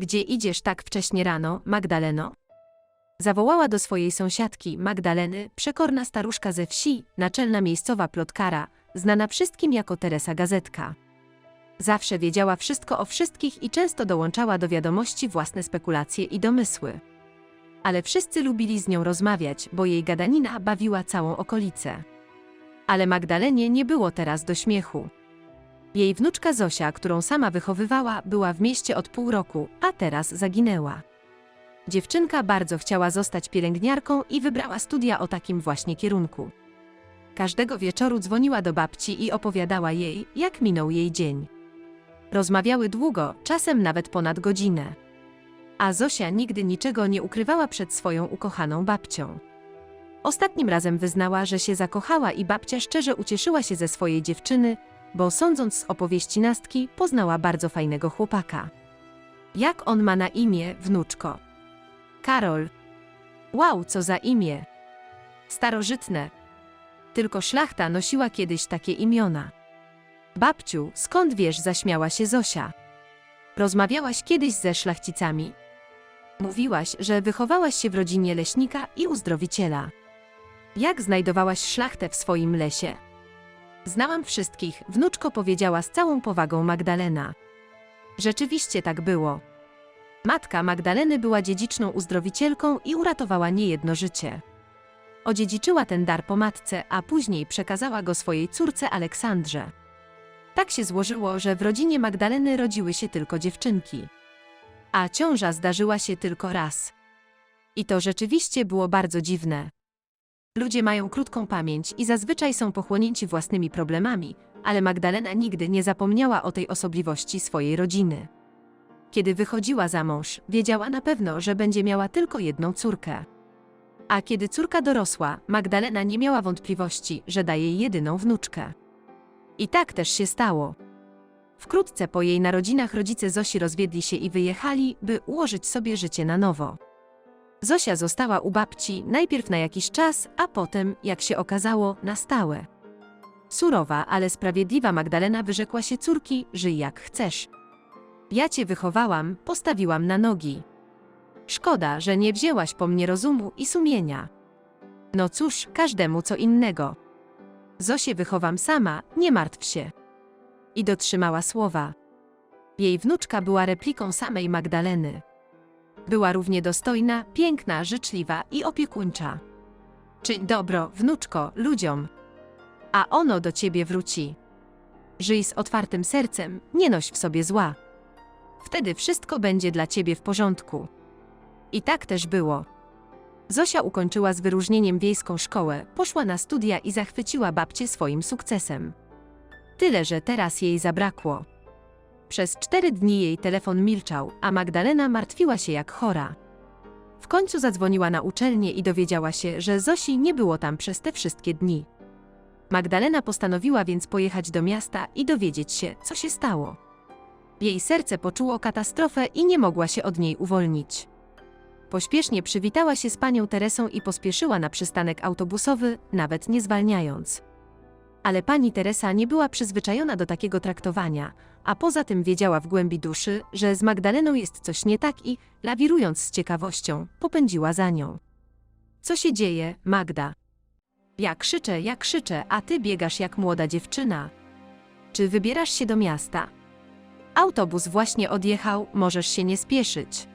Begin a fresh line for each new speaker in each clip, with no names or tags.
Gdzie idziesz tak wcześnie rano, Magdaleno? Zawołała do swojej sąsiadki, Magdaleny, przekorna staruszka ze wsi, naczelna miejscowa plotkara, znana wszystkim jako Teresa Gazetka. Zawsze wiedziała wszystko o wszystkich i często dołączała do wiadomości własne spekulacje i domysły. Ale wszyscy lubili z nią rozmawiać, bo jej gadanina bawiła całą okolicę. Ale Magdalenie nie było teraz do śmiechu. Jej wnuczka Zosia, którą sama wychowywała, była w mieście od pół roku, a teraz zaginęła. Dziewczynka bardzo chciała zostać pielęgniarką i wybrała studia o takim właśnie kierunku. Każdego wieczoru dzwoniła do babci i opowiadała jej, jak minął jej dzień. Rozmawiały długo, czasem nawet ponad godzinę. A Zosia nigdy niczego nie ukrywała przed swoją ukochaną babcią. Ostatnim razem wyznała, że się zakochała i babcia szczerze ucieszyła się ze swojej dziewczyny, bo sądząc z opowieści Nastki, poznała bardzo fajnego chłopaka. Jak on ma na imię, wnuczko? Karol. Wow, co za imię. Starożytne. Tylko szlachta nosiła kiedyś takie imiona. Babciu, skąd wiesz, zaśmiała się Zosia. Rozmawiałaś kiedyś ze szlachcicami. Mówiłaś, że wychowałaś się w rodzinie leśnika i uzdrowiciela. Jak znajdowałaś szlachtę w swoim lesie? Znałam wszystkich, wnuczko powiedziała z całą powagą Magdalena. Rzeczywiście tak było. Matka Magdaleny była dziedziczną uzdrowicielką i uratowała niejedno życie. Odziedziczyła ten dar po matce, a później przekazała go swojej córce Aleksandrze. Tak się złożyło, że w rodzinie Magdaleny rodziły się tylko dziewczynki. A ciąża zdarzyła się tylko raz. I to rzeczywiście było bardzo dziwne. Ludzie mają krótką pamięć i zazwyczaj są pochłonięci własnymi problemami, ale Magdalena nigdy nie zapomniała o tej osobliwości swojej rodziny. Kiedy wychodziła za mąż, wiedziała na pewno, że będzie miała tylko jedną córkę. A kiedy córka dorosła, Magdalena nie miała wątpliwości, że da jej jedyną wnuczkę. I tak też się stało. Wkrótce po jej narodzinach rodzice Zosi rozwiedli się i wyjechali, by ułożyć sobie życie na nowo. Zosia została u babci najpierw na jakiś czas, a potem, jak się okazało, na stałe. Surowa, ale sprawiedliwa Magdalena wyrzekła się córki, żyj jak chcesz. Ja cię wychowałam, postawiłam na nogi. Szkoda, że nie wzięłaś po mnie rozumu i sumienia. No cóż, każdemu co innego. Zosię wychowam sama, nie martw się. I dotrzymała słowa. Jej wnuczka była repliką samej Magdaleny. Była równie dostojna, piękna, życzliwa i opiekuńcza. Czyń dobro, wnuczko, ludziom. A ono do ciebie wróci. Żyj z otwartym sercem, nie noś w sobie zła. Wtedy wszystko będzie dla ciebie w porządku. I tak też było. Zosia ukończyła z wyróżnieniem wiejską szkołę, poszła na studia i zachwyciła babcię swoim sukcesem. Tyle, że teraz jej zabrakło. Przez cztery dni jej telefon milczał, a Magdalena martwiła się jak chora. W końcu zadzwoniła na uczelnię i dowiedziała się, że Zosi nie było tam przez te wszystkie dni. Magdalena postanowiła więc pojechać do miasta i dowiedzieć się, co się stało. Jej serce poczuło katastrofę i nie mogła się od niej uwolnić. Pośpiesznie przywitała się z panią Teresą i pospieszyła na przystanek autobusowy, nawet nie zwalniając. Ale pani Teresa nie była przyzwyczajona do takiego traktowania, a poza tym wiedziała w głębi duszy, że z Magdaleną jest coś nie tak i, lawirując z ciekawością, popędziła za nią. Co się dzieje, Magda? Ja krzyczę, ja krzyczę, a ty biegasz jak młoda dziewczyna. Czy wybierasz się do miasta? Autobus właśnie odjechał, możesz się nie spieszyć.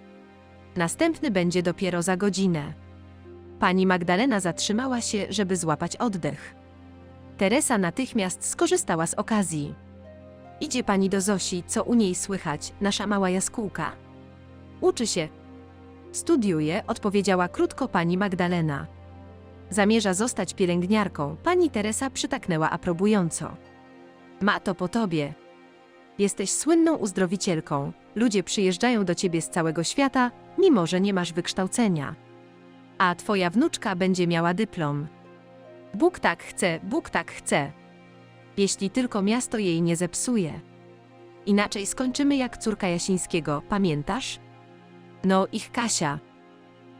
Następny będzie dopiero za godzinę. Pani Magdalena zatrzymała się, żeby złapać oddech. Teresa natychmiast skorzystała z okazji. Idzie pani do Zosi, co u niej słychać, nasza mała jaskółka. Uczy się. Studiuje, odpowiedziała krótko pani Magdalena. Zamierza zostać pielęgniarką, pani Teresa przytaknęła aprobująco. Ma to po tobie. Jesteś słynną uzdrowicielką, ludzie przyjeżdżają do ciebie z całego świata, mimo że nie masz wykształcenia. A twoja wnuczka będzie miała dyplom. Bóg tak chce, Bóg tak chce. Jeśli tylko miasto jej nie zepsuje. Inaczej skończymy jak córka Jasińskiego, pamiętasz? No, ich Kasia.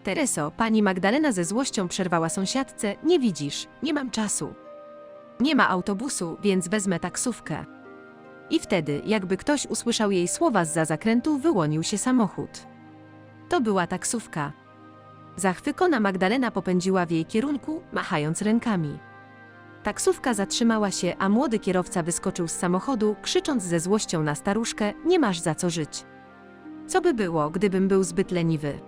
Tereso, pani Magdalena ze złością przerwała sąsiadce, nie widzisz, nie mam czasu. Nie ma autobusu, więc wezmę taksówkę. I wtedy, jakby ktoś usłyszał jej słowa z zakrętu, wyłonił się samochód. To była taksówka. Zachwycona Magdalena popędziła w jej kierunku, machając rękami. Taksówka zatrzymała się, a młody kierowca wyskoczył z samochodu, krzycząc ze złością na staruszkę: Nie masz za co żyć. Co by było, gdybym był zbyt leniwy?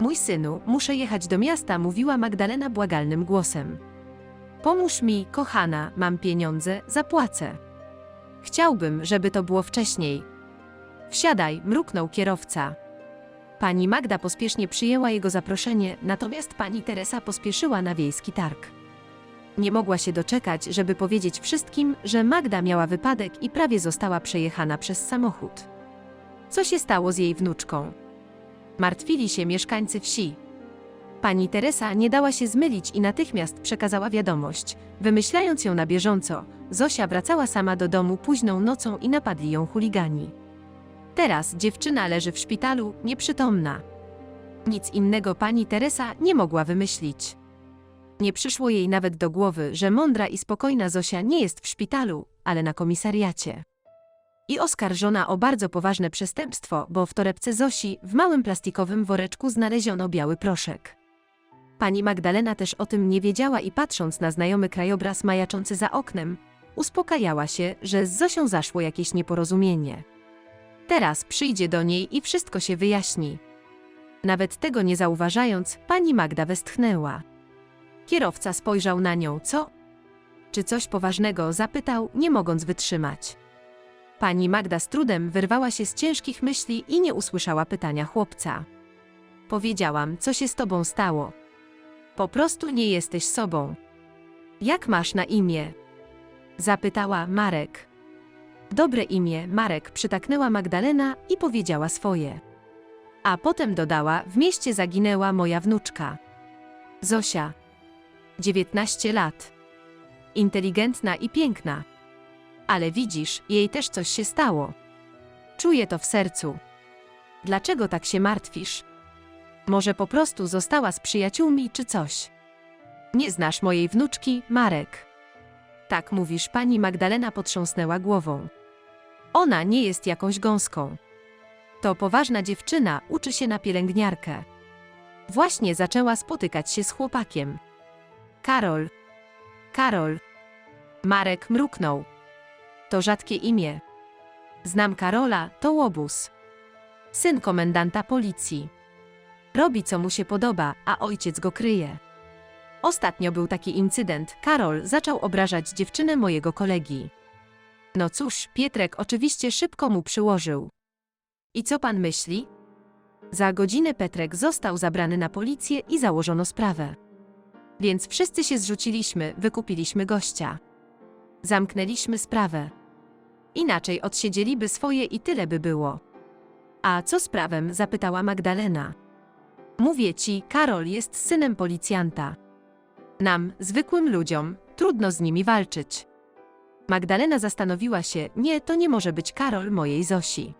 Mój synu, muszę jechać do miasta, mówiła Magdalena błagalnym głosem. Pomóż mi, kochana, mam pieniądze, zapłacę. Chciałbym, żeby to było wcześniej. Wsiadaj, mruknął kierowca. Pani Magda pospiesznie przyjęła jego zaproszenie, natomiast pani Teresa pospieszyła na wiejski targ. Nie mogła się doczekać, żeby powiedzieć wszystkim, że Magda miała wypadek i prawie została przejechana przez samochód. Co się stało z jej wnuczką? Martwili się mieszkańcy wsi. Pani Teresa nie dała się zmylić i natychmiast przekazała wiadomość. Wymyślając ją na bieżąco, Zosia wracała sama do domu późną nocą i napadli ją chuligani. Teraz dziewczyna leży w szpitalu, nieprzytomna. Nic innego pani Teresa nie mogła wymyślić. Nie przyszło jej nawet do głowy, że mądra i spokojna Zosia nie jest w szpitalu, ale na komisariacie. I oskarżona o bardzo poważne przestępstwo, bo w torebce Zosi w małym plastikowym woreczku znaleziono biały proszek. Pani Magdalena też o tym nie wiedziała i patrząc na znajomy krajobraz majaczący za oknem, uspokajała się, że z Zosią zaszło jakieś nieporozumienie. Teraz przyjdzie do niej i wszystko się wyjaśni. Nawet tego nie zauważając, pani Magda westchnęła. Kierowca spojrzał na nią, co? Czy coś poważnego zapytał, nie mogąc wytrzymać. Pani Magda z trudem wyrwała się z ciężkich myśli i nie usłyszała pytania chłopca. Powiedziałam, co się z tobą stało. Po prostu nie jesteś sobą. Jak masz na imię? Zapytała Marek. Dobre imię, Marek, przytaknęła Magdalena i powiedziała swoje. A potem dodała, w mieście zaginęła moja wnuczka. Zosia. 19 lat. Inteligentna i piękna. Ale widzisz, jej też coś się stało. Czuję to w sercu. Dlaczego tak się martwisz? Może po prostu została z przyjaciółmi czy coś? Nie znasz mojej wnuczki, Marek. Tak mówisz, pani Magdalena potrząsnęła głową. Ona nie jest jakąś gąską. To poważna dziewczyna, uczy się na pielęgniarkę. Właśnie zaczęła spotykać się z chłopakiem. Karol. Karol. Marek mruknął. To rzadkie imię. Znam Karola, to łobuz. Syn komendanta policji. Robi co mu się podoba, a ojciec go kryje. Ostatnio był taki incydent. Karol zaczął obrażać dziewczynę mojego kolegi. No cóż, Pietrek oczywiście szybko mu przyłożył. I co pan myśli? Za godzinę Petrek został zabrany na policję i założono sprawę. Więc wszyscy się zrzuciliśmy, wykupiliśmy gościa. Zamknęliśmy sprawę. Inaczej odsiedzieliby swoje i tyle by było. A co z prawem? zapytała Magdalena. Mówię ci, Karol jest synem policjanta. Nam, zwykłym ludziom, trudno z nimi walczyć. Magdalena zastanowiła się, nie, to nie może być Karol mojej Zosi.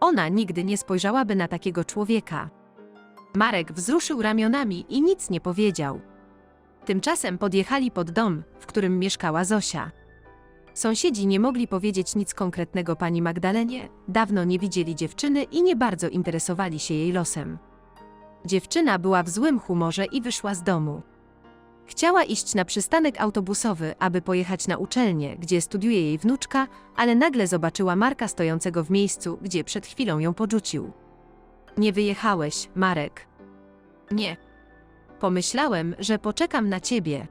Ona nigdy nie spojrzałaby na takiego człowieka. Marek wzruszył ramionami i nic nie powiedział. Tymczasem podjechali pod dom, w którym mieszkała Zosia. Sąsiedzi nie mogli powiedzieć nic konkretnego pani Magdalenie, dawno nie widzieli dziewczyny i nie bardzo interesowali się jej losem. Dziewczyna była w złym humorze i wyszła z domu. Chciała iść na przystanek autobusowy, aby pojechać na uczelnię, gdzie studiuje jej wnuczka, ale nagle zobaczyła Marka stojącego w miejscu, gdzie przed chwilą ją podrzucił. Nie wyjechałeś, Marek. Nie. Pomyślałem, że poczekam na ciebie.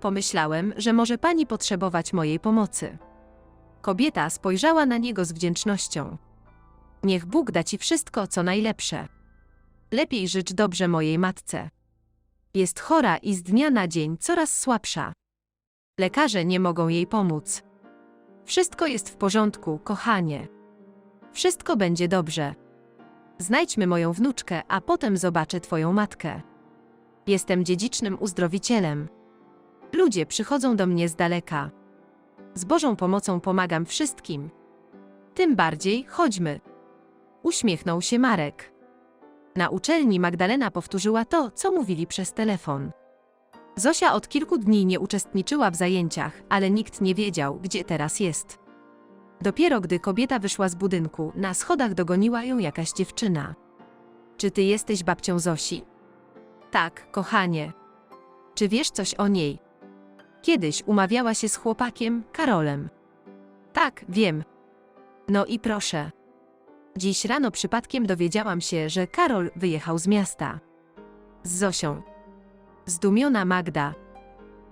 Pomyślałem, że może pani potrzebować mojej pomocy. Kobieta spojrzała na niego z wdzięcznością. Niech Bóg da ci wszystko, co najlepsze. Lepiej życz dobrze mojej matce. Jest chora i z dnia na dzień coraz słabsza. Lekarze nie mogą jej pomóc. Wszystko jest w porządku, kochanie. Wszystko będzie dobrze. Znajdźmy moją wnuczkę, a potem zobaczę twoją matkę. Jestem dziedzicznym uzdrowicielem. Ludzie przychodzą do mnie z daleka. Z Bożą pomocą pomagam wszystkim. Tym bardziej chodźmy. Uśmiechnął się Marek. Na uczelni Magdalena powtórzyła to, co mówili przez telefon. Zosia od kilku dni nie uczestniczyła w zajęciach, ale nikt nie wiedział, gdzie teraz jest. Dopiero gdy kobieta wyszła z budynku, na schodach dogoniła ją jakaś dziewczyna. Czy ty jesteś babcią Zosi? Tak, kochanie. Czy wiesz coś o niej? Kiedyś umawiała się z chłopakiem, Karolem. Tak, wiem. No i proszę. Dziś rano przypadkiem dowiedziałam się, że Karol wyjechał z miasta. Z Zosią. Zdumiona Magda.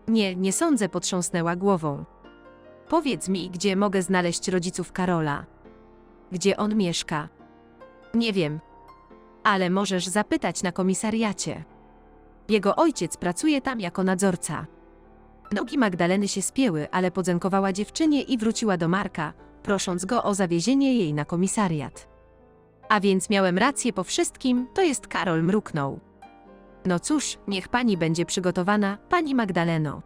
Nie, nie sądzę, potrząsnęła głową. Powiedz mi, gdzie mogę znaleźć rodziców Karola. Gdzie on mieszka? Nie wiem. Ale możesz zapytać na komisariacie. Jego ojciec pracuje tam jako nadzorca. Nogi Magdaleny się spięły, ale podziękowała dziewczynie i wróciła do Marka, prosząc go o zawiezienie jej na komisariat. A więc miałem rację po wszystkim, to jest Karol mruknął. No cóż, niech pani będzie przygotowana, pani Magdaleno.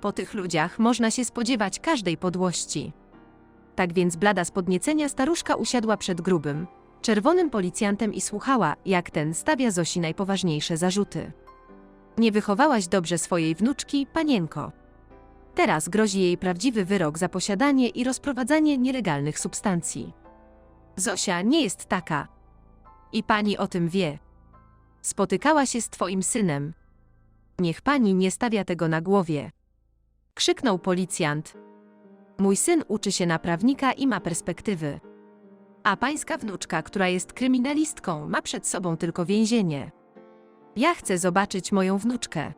Po tych ludziach można się spodziewać każdej podłości. Tak więc blada z podniecenia staruszka usiadła przed grubym, czerwonym policjantem i słuchała, jak ten stawia Zosi najpoważniejsze zarzuty. Nie wychowałaś dobrze swojej wnuczki, panienko. Teraz grozi jej prawdziwy wyrok za posiadanie i rozprowadzanie nielegalnych substancji. Zosia nie jest taka. I pani o tym wie. Spotykała się z twoim synem. Niech pani nie stawia tego na głowie. Krzyknął policjant. Mój syn uczy się na prawnika i ma perspektywy. A pańska wnuczka, która jest kryminalistką, ma przed sobą tylko więzienie. Ja chcę zobaczyć moją wnuczkę.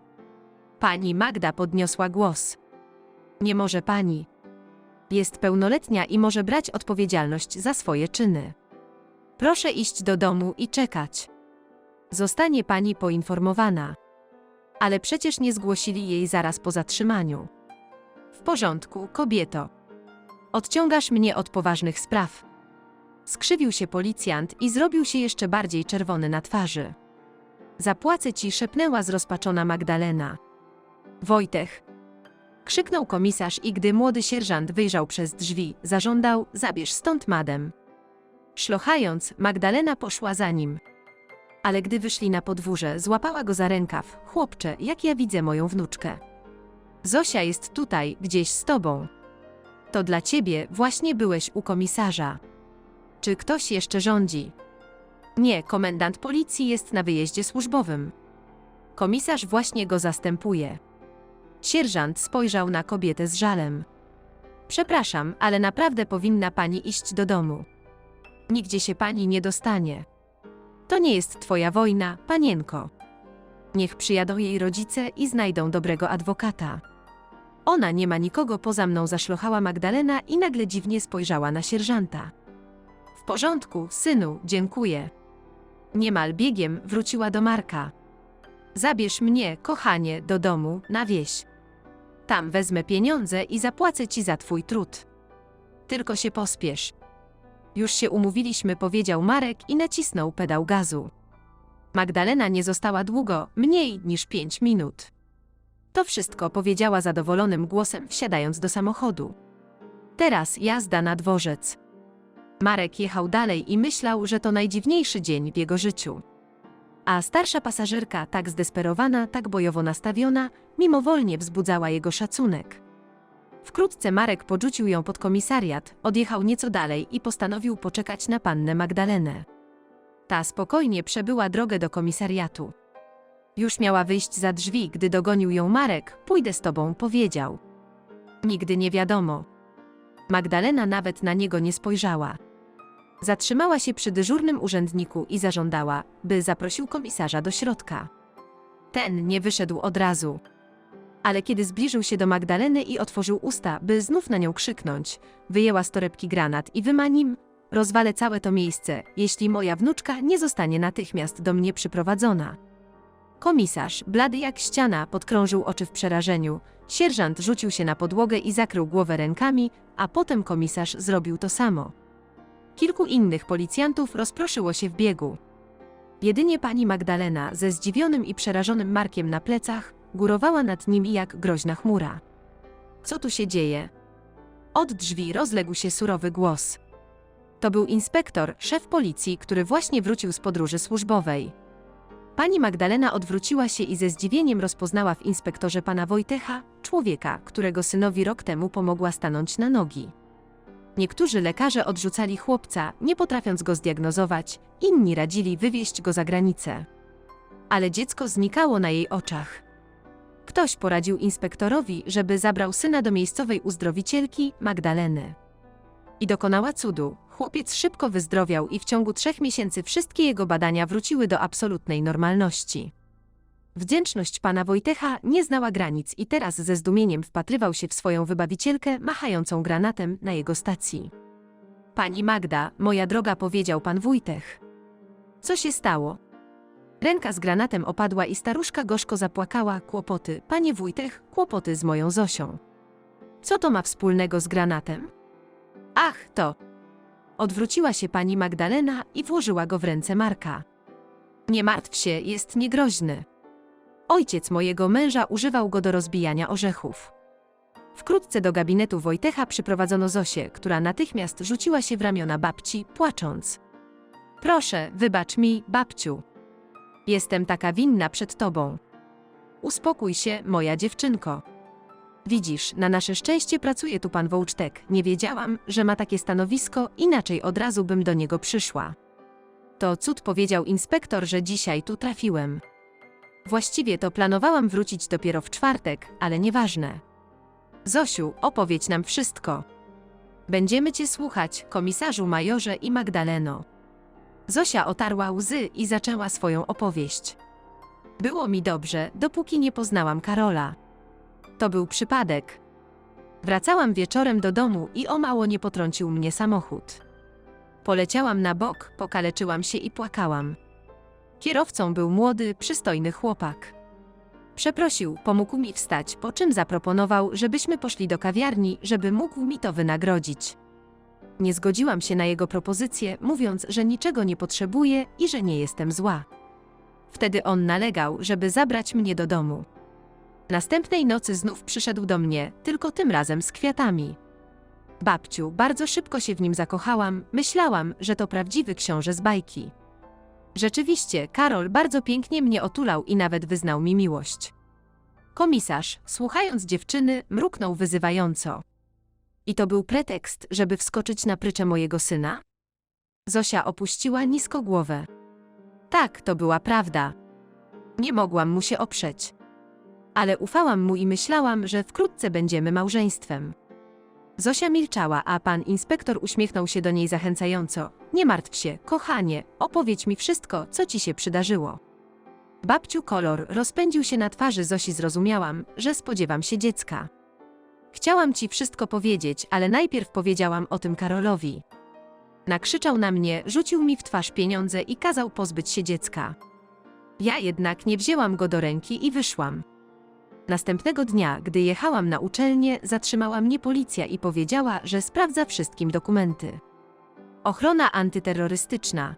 Pani Magda podniosła głos. Nie może pani. Jest pełnoletnia i może brać odpowiedzialność za swoje czyny. Proszę iść do domu i czekać. Zostanie pani poinformowana. Ale przecież nie zgłosili jej zaraz po zatrzymaniu. W porządku, kobieto. Odciągasz mnie od poważnych spraw. Skrzywił się policjant i zrobił się jeszcze bardziej czerwony na twarzy. Zapłacę ci, szepnęła zrozpaczona Magdalena. Wojtech. Krzyknął komisarz i gdy młody sierżant wyjrzał przez drzwi, zażądał, zabierz stąd madem. Szlochając, Magdalena poszła za nim. Ale gdy wyszli na podwórze, złapała go za rękaw. Chłopcze, jak ja widzę moją wnuczkę. Zosia jest tutaj, gdzieś z tobą. To dla ciebie właśnie byłeś u komisarza. Czy ktoś jeszcze rządzi? Nie, komendant policji jest na wyjeździe służbowym. Komisarz właśnie go zastępuje. Sierżant spojrzał na kobietę z żalem. Przepraszam, ale naprawdę powinna pani iść do domu. Nigdzie się pani nie dostanie. To nie jest twoja wojna, panienko. Niech przyjadą jej rodzice i znajdą dobrego adwokata. Ona nie ma nikogo poza mną, zaszlochała Magdalena i nagle dziwnie spojrzała na sierżanta. W porządku, synu, dziękuję. Niemal biegiem wróciła do Marka. Zabierz mnie, kochanie, do domu, na wieś. Tam wezmę pieniądze i zapłacę ci za twój trud. Tylko się pospiesz. Już się umówiliśmy, powiedział Marek i nacisnął pedał gazu. Magdalena nie została długo, mniej niż pięć minut. To wszystko powiedziała zadowolonym głosem, wsiadając do samochodu. Teraz jazda na dworzec. Marek jechał dalej i myślał, że to najdziwniejszy dzień w jego życiu. A starsza pasażerka, tak zdesperowana, tak bojowo nastawiona, mimowolnie wzbudzała jego szacunek. Wkrótce Marek podrzucił ją pod komisariat, odjechał nieco dalej i postanowił poczekać na pannę Magdalenę. Ta spokojnie przebyła drogę do komisariatu. Już miała wyjść za drzwi, gdy dogonił ją Marek, pójdę z tobą, powiedział. Nigdy nie wiadomo. Magdalena nawet na niego nie spojrzała. Zatrzymała się przy dyżurnym urzędniku i zażądała, by zaprosił komisarza do środka. Ten nie wyszedł od razu. Ale kiedy zbliżył się do Magdaleny i otworzył usta, by znów na nią krzyknąć, wyjęła z torebki granat i wymanim, rozwalę całe to miejsce, jeśli moja wnuczka nie zostanie natychmiast do mnie przyprowadzona. Komisarz, blady jak ściana, podkrążył oczy w przerażeniu. Sierżant rzucił się na podłogę i zakrył głowę rękami, a potem komisarz zrobił to samo. Kilku innych policjantów rozproszyło się w biegu. Jedynie pani Magdalena, ze zdziwionym i przerażonym Markiem na plecach, górowała nad nimi jak groźna chmura. Co tu się dzieje? Od drzwi rozległ się surowy głos. To był inspektor, szef policji, który właśnie wrócił z podróży służbowej. Pani Magdalena odwróciła się i ze zdziwieniem rozpoznała w inspektorze pana Wojtecha, człowieka, którego synowi rok temu pomogła stanąć na nogi. Niektórzy lekarze odrzucali chłopca, nie potrafiąc go zdiagnozować, inni radzili wywieźć go za granicę. Ale dziecko znikało na jej oczach. Ktoś poradził inspektorowi, żeby zabrał syna do miejscowej uzdrowicielki Magdaleny. I dokonała cudu. Chłopiec szybko wyzdrowiał i w ciągu trzech miesięcy wszystkie jego badania wróciły do absolutnej normalności. Wdzięczność pana Wojtecha nie znała granic i teraz ze zdumieniem wpatrywał się w swoją wybawicielkę machającą granatem na jego stacji. Pani Magda, moja droga, powiedział pan Wójtech. Co się stało? Ręka z granatem opadła i staruszka gorzko zapłakała. Kłopoty, panie Wójtech, kłopoty z moją Zosią. Co to ma wspólnego z granatem? Ach, to. Odwróciła się pani Magdalena i włożyła go w ręce Marka. Nie martw się, jest niegroźny. Ojciec mojego męża używał go do rozbijania orzechów. Wkrótce do gabinetu Wojtecha przyprowadzono Zosię, która natychmiast rzuciła się w ramiona babci, płacząc. Proszę, wybacz mi, babciu. Jestem taka winna przed tobą. Uspokój się, moja dziewczynko. Widzisz, na nasze szczęście pracuje tu pan Wołcztek. Nie wiedziałam, że ma takie stanowisko, inaczej od razu bym do niego przyszła. To cud powiedział inspektor, że dzisiaj tu trafiłem. Właściwie to planowałam wrócić dopiero w czwartek, ale nieważne. Zosiu, opowiedz nam wszystko. Będziemy cię słuchać, komisarzu majorze i Magdaleno. Zosia otarła łzy i zaczęła swoją opowieść. Było mi dobrze, dopóki nie poznałam Karola. To był przypadek. Wracałam wieczorem do domu i o mało nie potrącił mnie samochód. Poleciałam na bok, pokaleczyłam się i płakałam. Kierowcą był młody, przystojny chłopak. Przeprosił, pomógł mi wstać, po czym zaproponował, żebyśmy poszli do kawiarni, żeby mógł mi to wynagrodzić. Nie zgodziłam się na jego propozycję, mówiąc, że niczego nie potrzebuję i że nie jestem zła. Wtedy on nalegał, żeby zabrać mnie do domu. Następnej nocy znów przyszedł do mnie, tylko tym razem z kwiatami. Babciu, bardzo szybko się w nim zakochałam, myślałam, że to prawdziwy książę z bajki. Rzeczywiście, Karol bardzo pięknie mnie otulał i nawet wyznał mi miłość. Komisarz, słuchając dziewczyny, mruknął wyzywająco. I to był pretekst, żeby wskoczyć na pryczę mojego syna? Zosia opuściła nisko głowę. Tak, to była prawda. Nie mogłam mu się oprzeć. Ale ufałam mu i myślałam, że wkrótce będziemy małżeństwem. Zosia milczała, a pan inspektor uśmiechnął się do niej zachęcająco. Nie martw się, kochanie, opowiedz mi wszystko, co ci się przydarzyło. Babciu kolor rozpędził się na twarzy Zosi, zrozumiałam, że spodziewam się dziecka. Chciałam ci wszystko powiedzieć, ale najpierw powiedziałam o tym Karolowi. Nakrzyczał na mnie, rzucił mi w twarz pieniądze i kazał pozbyć się dziecka. Ja jednak nie wzięłam go do ręki i wyszłam. Następnego dnia, gdy jechałam na uczelnię, zatrzymała mnie policja i powiedziała, że sprawdza wszystkim dokumenty. Ochrona antyterrorystyczna.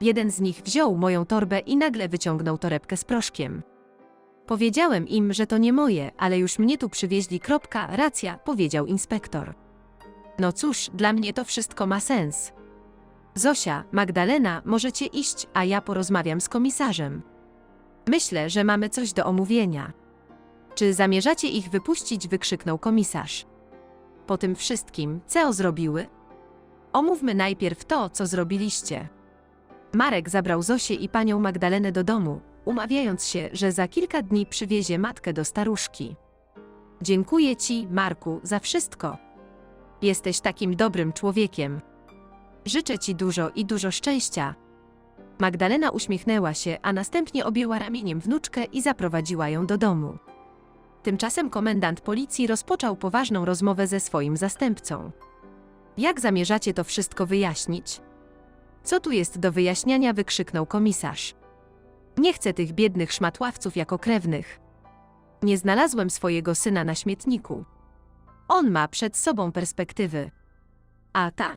Jeden z nich wziął moją torbę i nagle wyciągnął torebkę z proszkiem. Powiedziałem im, że to nie moje, ale już mnie tu przywieźli. Kropka, racja, powiedział inspektor. No cóż, dla mnie to wszystko ma sens. Zosia, Magdalena, możecie iść, a ja porozmawiam z komisarzem. Myślę, że mamy coś do omówienia. Czy zamierzacie ich wypuścić? wykrzyknął komisarz. Po tym wszystkim, co zrobiły? Omówmy najpierw to, co zrobiliście. Marek zabrał Zosię i panią Magdalenę do domu, umawiając się, że za kilka dni przywiezie matkę do staruszki. Dziękuję ci, Marku, za wszystko. Jesteś takim dobrym człowiekiem. Życzę ci dużo i dużo szczęścia. Magdalena uśmiechnęła się, a następnie objęła ramieniem wnuczkę i zaprowadziła ją do domu. Tymczasem komendant policji rozpoczął poważną rozmowę ze swoim zastępcą. Jak zamierzacie to wszystko wyjaśnić? Co tu jest do wyjaśniania? wykrzyknął komisarz. Nie chcę tych biednych szmatławców jako krewnych. Nie znalazłem swojego syna na śmietniku. On ma przed sobą perspektywy. A ta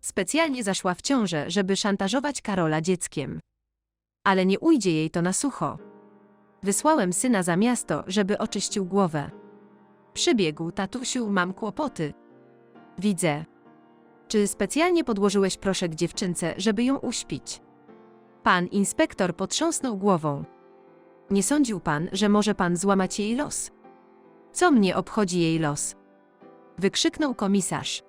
specjalnie zaszła w ciążę, żeby szantażować Karola dzieckiem. Ale nie ujdzie jej to na sucho. Wysłałem syna za miasto, żeby oczyścił głowę. Przybiegł, tatusiu, mam kłopoty. Widzę. Czy specjalnie podłożyłeś proszek dziewczynce, żeby ją uśpić? Pan inspektor potrząsnął głową. Nie sądził pan, że może pan złamać jej los? Co mnie obchodzi jej los? Wykrzyknął komisarz.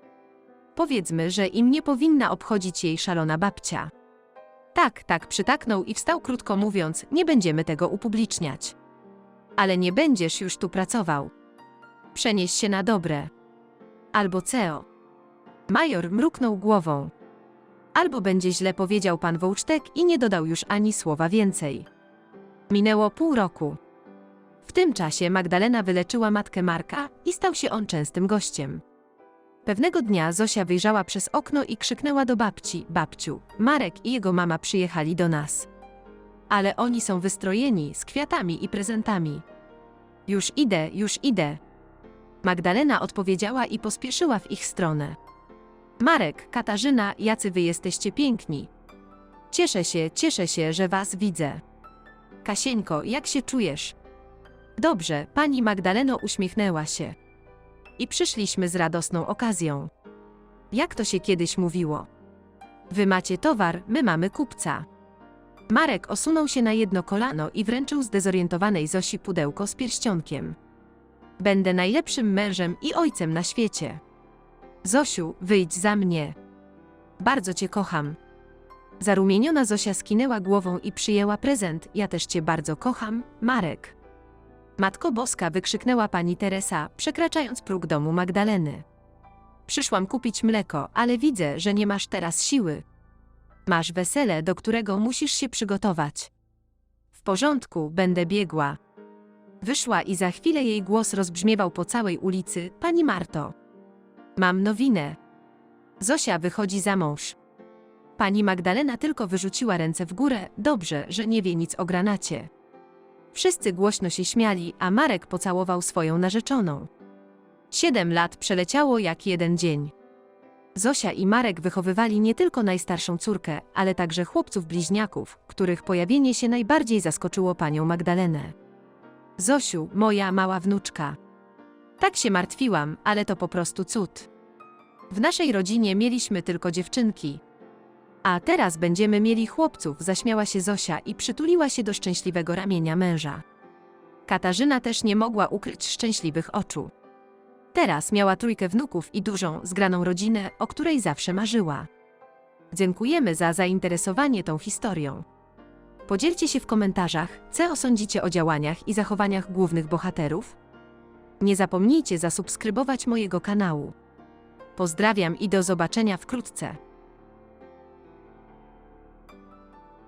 Powiedzmy, że im nie powinna obchodzić jej szalona babcia. Tak, tak, przytaknął i wstał krótko mówiąc, nie będziemy tego upubliczniać. Ale nie będziesz już tu pracował. Przenieś się na dobre. Albo CEO. Major mruknął głową. Albo będzie źle powiedział pan Wołcztek i nie dodał już ani słowa więcej. Minęło pół roku. W tym czasie Magdalena wyleczyła matkę Marka i stał się on częstym gościem. Pewnego dnia Zosia wyjrzała przez okno i krzyknęła do babci: Babciu, Marek i jego mama przyjechali do nas. Ale oni są wystrojeni z kwiatami i prezentami. Już idę, już idę. Magdalena odpowiedziała i pospieszyła w ich stronę. Marek, Katarzyna, jacy wy jesteście piękni. Cieszę się, cieszę się, że was widzę. Kasieńko, jak się czujesz? Dobrze, pani Magdaleno uśmiechnęła się. I przyszliśmy z radosną okazją. Jak to się kiedyś mówiło? Wy macie towar, my mamy kupca. Marek osunął się na jedno kolano i wręczył zdezorientowanej Zosi pudełko z pierścionkiem. Będę najlepszym mężem i ojcem na świecie. Zosiu, wyjdź za mnie. Bardzo cię kocham. Zarumieniona Zosia skinęła głową i przyjęła prezent. Ja też cię bardzo kocham, Marek. Matko Boska wykrzyknęła pani Teresa, przekraczając próg domu Magdaleny. Przyszłam kupić mleko, ale widzę, że nie masz teraz siły. Masz wesele, do którego musisz się przygotować. W porządku, będę biegła. Wyszła i za chwilę jej głos rozbrzmiewał po całej ulicy: Pani Marto. Mam nowinę. Zosia wychodzi za mąż. Pani Magdalena tylko wyrzuciła ręce w górę, dobrze, że nie wie nic o granacie. Wszyscy głośno się śmiali, a Marek pocałował swoją narzeczoną. Siedem lat przeleciało jak jeden dzień. Zosia i Marek wychowywali nie tylko najstarszą córkę, ale także chłopców bliźniaków, których pojawienie się najbardziej zaskoczyło panią Magdalenę. Zosiu, moja mała wnuczka. Tak się martwiłam, ale to po prostu cud. W naszej rodzinie mieliśmy tylko dziewczynki. A teraz będziemy mieli chłopców, zaśmiała się Zosia i przytuliła się do szczęśliwego ramienia męża. Katarzyna też nie mogła ukryć szczęśliwych oczu. Teraz miała trójkę wnuków i dużą, zgraną rodzinę, o której zawsze marzyła. Dziękujemy za zainteresowanie tą historią. Podzielcie się w komentarzach, co sądzicie o działaniach i zachowaniach głównych bohaterów. Nie zapomnijcie zasubskrybować mojego kanału. Pozdrawiam i do zobaczenia wkrótce.